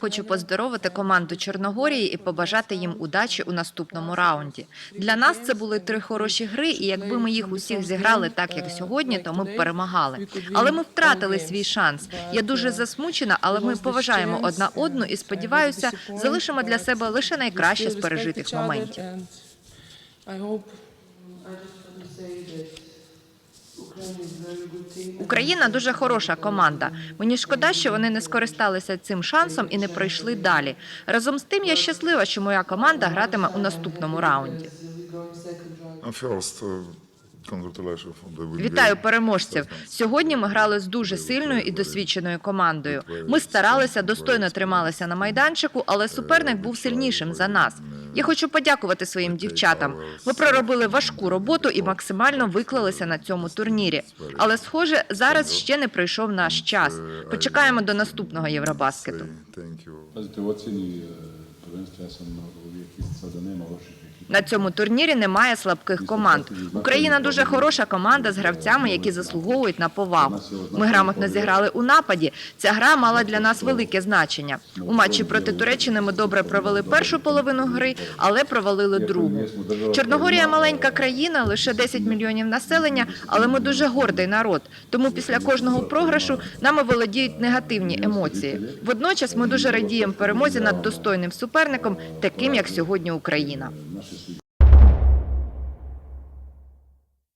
Хочу поздоровити команду Чорногорії і побажати їм удачі у наступному раунді. Для нас це були три хороші гри, і якби ми їх усіх зіграли так, як сьогодні, то ми б перемагали. Але ми втратили свій шанс. Я дуже засмучена, але ми поважаємо одна одну і сподіваюся, залишимо для себе лише найкраще з пережитих моментів. Україна дуже хороша команда. Мені шкода, що вони не скористалися цим шансом і не пройшли далі. Разом з тим, я щаслива, що моя команда гратиме у наступному раунді. Вітаю переможців. Сьогодні ми грали з дуже сильною і досвідченою командою. Ми старалися, достойно трималися на майданчику, але суперник був сильнішим за нас. Я хочу подякувати своїм дівчатам. Ми проробили важку роботу і максимально виклалися на цьому турнірі. Але, схоже, зараз ще не прийшов наш час. Почекаємо до наступного Євробаскету. You. На цьому турнірі немає слабких команд. Україна дуже хороша команда з гравцями, які заслуговують на повагу. Ми грамотно зіграли у нападі. Ця гра мала для нас велике значення. У матчі проти Туреччини ми добре провели першу половину гри, але провалили другу. Чорногорія маленька країна, лише 10 мільйонів населення, але ми дуже гордий народ. Тому після кожного програшу нами володіють негативні емоції. Водночас ми дуже радіємо перемозі над достойним суперником, таким як сьогодні Україна.